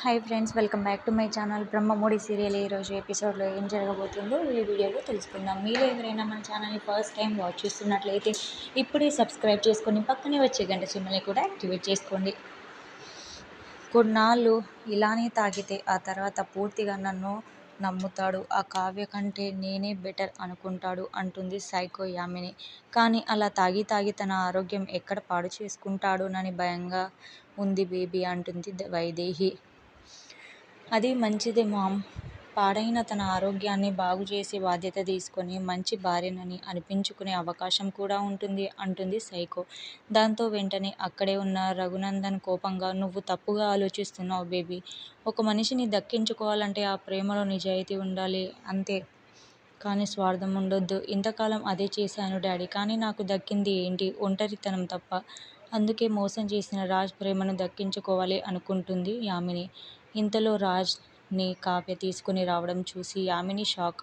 Hi friends welcome back to my channel Brahmamudi serial ఈరోజు ఎపిసోడ్లో ఏం జరగబోతుందో ఈ వీడియోలో తెలుసుకుందాం. మీరు ఎవరైనా మన ఛానల్ని ఫస్ట్ టైం వాచ్ చేస్తున్నట్లయితే ఇప్పుడే సబ్స్క్రైబ్ చేసుకొని పక్కనే వచ్చే గంట చిమ్మల్ని కూడా యాక్టివేట్ చేసుకోండి. కొన్నాళ్ళు ఇలానే తాగితే ఆ తర్వాత పూర్తిగా నన్ను నమ్ముతాడు. ఆ కావ్య కంటే నేనే బెటర్ అనుకుంటాడు అంటుంది సైకో యామిని. కానీ అలా తాగి తాగి తన ఆరోగ్యం ఎక్కడ పాడు చేసుకుంటాడోనని భయంగా ఉంది బేబీ అంటుంది వైదేహి. అది మంచిదే మామ్. పాడైన తన ఆరోగ్యాన్ని బాగు చేసే బాధ్యత తీసుకొని మంచి భార్యనని అనిపించుకునే అవకాశం కూడా ఉంటుంది అంటుంది సైకో. దాంతో వెంటనే అక్కడే ఉన్న రఘునందన్ కోపంగా నువ్వు తప్పుగా ఆలోచిస్తున్నావు బేబీ. ఒక మనిషిని దక్కించుకోవాలంటే ఆ ప్రేమలో నిజాయితీ ఉండాలి అంతే. కానీ స్వార్థం ఉండొద్దు. ఇంతకాలం అదే చేశాను డాడీ కానీ నాకు దక్కింది ఏంటి? ఒంటరితనం తప్ప. అందుకే మోసం చేసిన రాజ్ ప్రేమను దక్కించుకోవాలి అనుకుంటుంది యామిని. ఇంతలో రాజ్ని కావ్య తీసుకుని రావడం చూసి యామిని షాక్.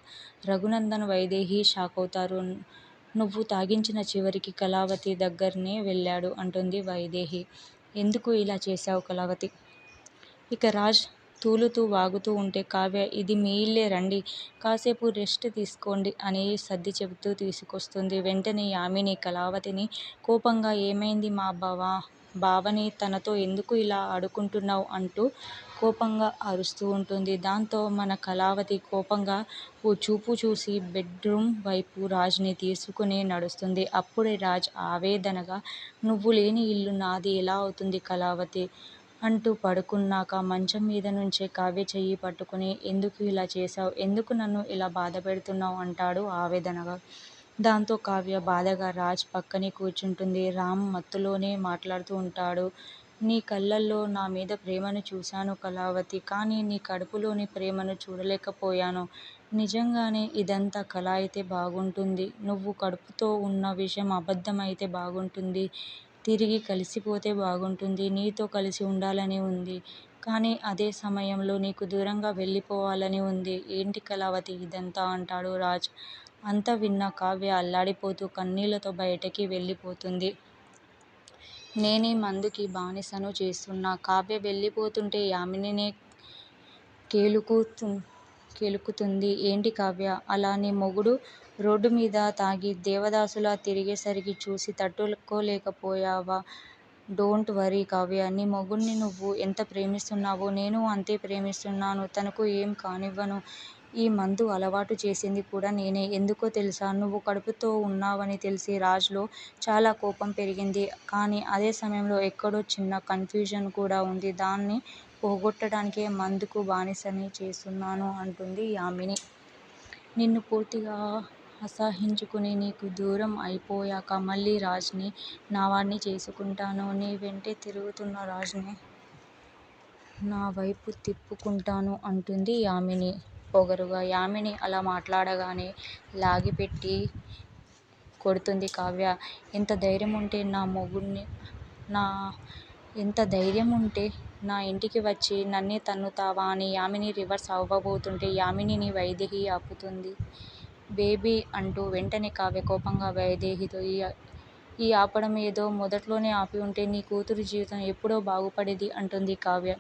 రఘునందన్ వైదేహి షాక్ అవుతారు. నువ్వు తాగించిన చివరికి కళావతి దగ్గరనే వెళ్ళాడు అంటుంది వైదేహి. ఎందుకు ఇలా చేశావు కళావతి? ఇక రాజ్ తూలుతూ వాగుతూ ఉంటే కావ్య ఇది మీ ఇల్లే రండి కాసేపు రెస్ట్ తీసుకోండి అని సర్ది చెబుతూ తీసుకొస్తుంది. వెంటనే యామిని కళావతిని కోపంగా ఏమైంది మా బావా బావని తనతో ఎందుకు ఇలా ఆడుకుంటున్నావు అంటూ కోపంగా అరుస్తూ ఉంటుంది. దాంతో మన కళావతి కోపంగా ఓ చూపు చూసి బెడ్రూమ్ వైపు రాజ్ని తీసుకుని నడుస్తుంది. అప్పుడే రాజ్ ఆవేదనగా నువ్వు లేని ఇల్లు నాది. ఎలా అవుతుంది కళావతి అంటూ పడుకున్నాక మంచం మీద నుంచే కావ్య చెయ్యి పట్టుకుని ఎందుకు ఇలా చేశావు? ఎందుకు నన్ను ఇలా బాధ పెడుతున్నావు అంటాడు ఆవేదనగా. దాంతో కావ్య బాధగా రాజ్ పక్కనే కూర్చుంటుంది. రామ్ మత్తులోనే మాట్లాడుతూ ఉంటాడు. నీ కళ్ళల్లో నా మీద ప్రేమను చూశాను కళావతి కానీ నీ కడుపులోని ప్రేమను చూడలేకపోయాను. నిజంగానే ఇదంతా కళ అయితే బాగుంటుంది. నువ్వు కడుపుతో ఉన్న విషయం అబద్ధమైతే బాగుంటుంది. తిరిగి కలిసిపోతే బాగుంటుంది. నీతో కలిసి ఉండాలని ఉంది. కానీ అదే సమయంలో నీకు దూరంగా వెళ్ళిపోవాలని ఉంది. ఏంటి కళావతి ఇదంతా అంటాడు రాజ్. అంతా విన్న కావ్య అల్లాడిపోతూ కన్నీళ్ళతో బయటకి వెళ్ళిపోతుంది. నేనే మందుకి బానిసను చేస్తున్నా. కావ్య వెళ్ళిపోతుంటే యామినినే కేలుకుతు కేలుకుతుంది. ఏంటి కావ్య? అలా నీ మొగుడు రోడ్డు మీద తాగి దేవదాసులా తిరిగేసరికి చూసి తట్టుకోలేకపోయావా? Don't worry Kavya. నీ మొగుడిని నువ్వు ఎంత ప్రేమిస్తున్నావో నేను అంతే ప్రేమిస్తున్నాను. తనకు ఏం కానివ్వను. ఈ మందు అలవాటు చేసింది కూడా నేనే. ఎందుకో తెలుసా? నువ్వు కడుపుతో ఉన్నావని తెలిసి రాజ్లో చాలా కోపం పెరిగింది. కానీ అదే సమయంలో ఎక్కడో చిన్న కన్ఫ్యూజన్ కూడా ఉంది. దాన్ని పోగొట్టడానికే మందుకు బానిసని చేస్తున్నాను అంటుంది యామిని. నిన్ను పూర్తిగా అసహించుకుని నీకు దూరం అయిపోయాక మళ్ళీ రాజ్ని నావాడ్ని చేసుకుంటాను. నీ వెంటే తిరుగుతున్న రాజుని నా వైపు తిప్పుకుంటాను అంటుంది యామిని. పొగరుగా యామిని అలా మాట్లాడగానే లాగిపెట్టి కొడుతుంది కావ్య. ఎంత ధైర్యం ఉంటే నా మొగుడిని నా ఎంత ధైర్యం ఉంటే నా ఇంటికి వచ్చి నన్నే తన్నుతావా అని యామిని రివర్స్ అవ్వబోతుంటే యామినిని వైదేహి ఆపుతుంది. బేబీ అంటూ వెంటనే కావ్య కోపంగా వైదేహితో ఈ ఈ ఆపడం ఏదో మొదట్లోనే ఆపి ఉంటే నీ కూతురు జీవితం ఎప్పుడో బాగుపడేది అంటుంది కావ్య.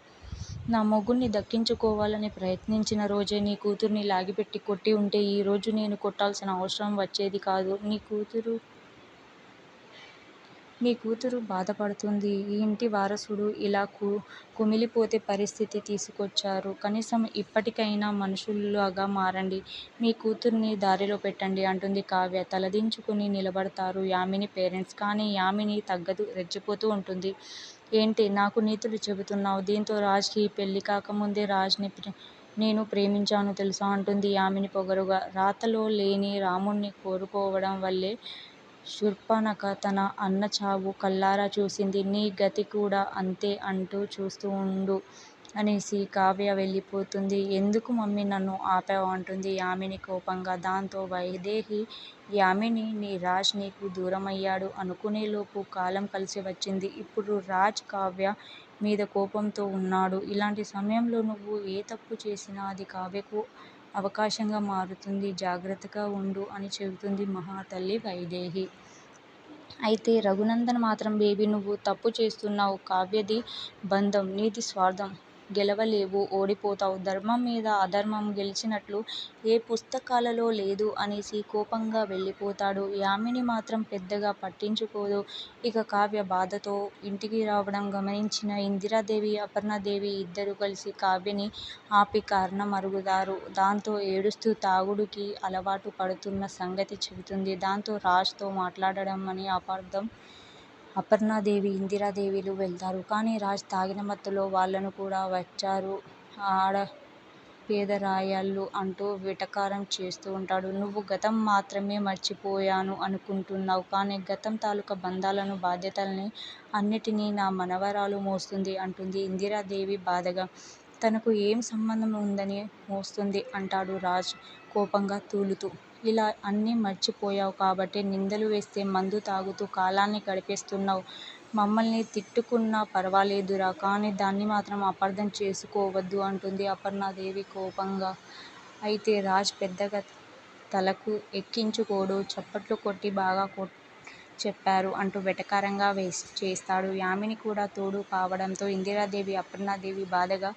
నా మొగుణ్ణి దక్కించుకోవాలని ప్రయత్నించిన రోజే నీ కూతుర్ని లాగిపెట్టి కొట్టి ఉంటే ఈ రోజు నేను కొట్టాల్సిన అవసరం వచ్చేది కాదు. నీ కూతురు మీ కూతురు బాధపడుతుంది. ఈ ఇంటి వారసుడు ఇలా కు కుమిలిపోతే పరిస్థితి తీసుకొచ్చారు. కనీసం ఇప్పటికైనా మనుషుల్లాగా మారండి. మీ కూతుర్ని దారిలో పెట్టండి అంటుంది కావ్య. తలదించుకుని నిలబడతారు యామిని పేరెంట్స్. కానీ యామిని తగ్గదు రెచ్చిపోతూ ఉంటుంది. ఏంటి నాకు నీతులు చెబుతున్నావు? దీంతో రాజ్కి పెళ్ళి కాకముందే రాజ్ని నేను ప్రేమించాను తెలుసా? అంటుంది యామిని పొగరుగా. రాతలో లేని రాముణ్ణి కోరుకోవడం వల్లే శూర్పణఖ తన అన్న చావు కళ్ళారా చూసింది. నీ గతి కూడా అంతే అంటూ చూస్తూ ఉండు. అనేసి కావ్య వెళ్ళిపోతుంది. ఎందుకు మమ్మీ నన్ను ఆపావు? అంటుంది యామిని కోపంగా. దాంతో వైదేహి యామిని నీ రాజ్ నీకు దూరమయ్యాడు అనుకునేలోపు కాలం కలిసి వచ్చింది. ఇప్పుడు రాజ్ కావ్య మీద కోపంతో ఉన్నాడు. ఇలాంటి సమయంలో నువ్వు ఏ తప్పు చేసినా అది కావ్యకు అవకాశంగా మారుతుంది. జాగ్రత్తగా ఉండు అని చెబుతుంది మహాతల్లి వైదేహి. అయితే రఘునందన్ మాత్రం బేబీ నువ్వు తప్పు చేస్తున్నావు. కావ్యది బంధం నీది స్వార్థం. గెలవలేవు ఓడిపోతావు. ధర్మం మీద అధర్మం గెలిచినట్లు ఏ పుస్తకాలలో లేదు అనేసి కోపంగా వెళ్ళిపోతాడు. యామిని మాత్రం పెద్దగా పట్టించుకోదు. ఇక కావ్య బాధతో ఇంటికి రావడం గమనించిన ఇందిరాదేవి, అపర్ణాదేవి ఇద్దరూ కలిసి కావ్యని ఆపి కారణం అరుగుతారు దాంతో ఏడుస్తూ తాగుడుకి అలవాటు పడుతున్న సంగతి చెబుతుంది. దాంతో రాజ్తో మాట్లాడమని అపర్ణాదేవి, ఇందిరాదేవిలు వెళ్తారు కానీ రాజ్ తాగిన మత్తులో వాళ్ళను కూడా వచ్చారు ఆడ ఆడపెదరాయుళ్ళు అంటూ వెటకారం చేస్తూ ఉంటాడు. నువ్వు గతం మాత్రమే మర్చిపోయాను అనుకుంటున్నావు కానీ గతం తాలూకా బంధాలను, బాధ్యతల్ని అన్నిటినీ నా మనవరాలు మోస్తుంది అంటుంది ఇందిరాదేవి బాధగా. తనకు ఏం సంబంధం ఉందని మోస్తుంది అంటాడు రాజ్ కోపంగా తూలుతూ. ఇలా అన్నీ మర్చిపోయావు కాబట్టి నిందలు వేస్తే మందు తాగుతూ కాలాన్ని గడిపేస్తున్నావు మమ్మల్ని తిట్టుకున్నా పర్వాలేదురా కానీ దాన్ని మాత్రం అపార్థం చేసుకోవద్దు అంటుంది అపర్ణాదేవి కోపంగా. అయితే రాజ్ పెద్దగా తలకు ఎక్కించుకోడు. చప్పట్లు కొట్టి బాగా కొ చెప్పారు అంటూ వెటకారంగా వేసి చేస్తాడు. యామిని కూడా తోడు కావడంతో ఇందిరాదేవి, అపర్ణాదేవి బాధగా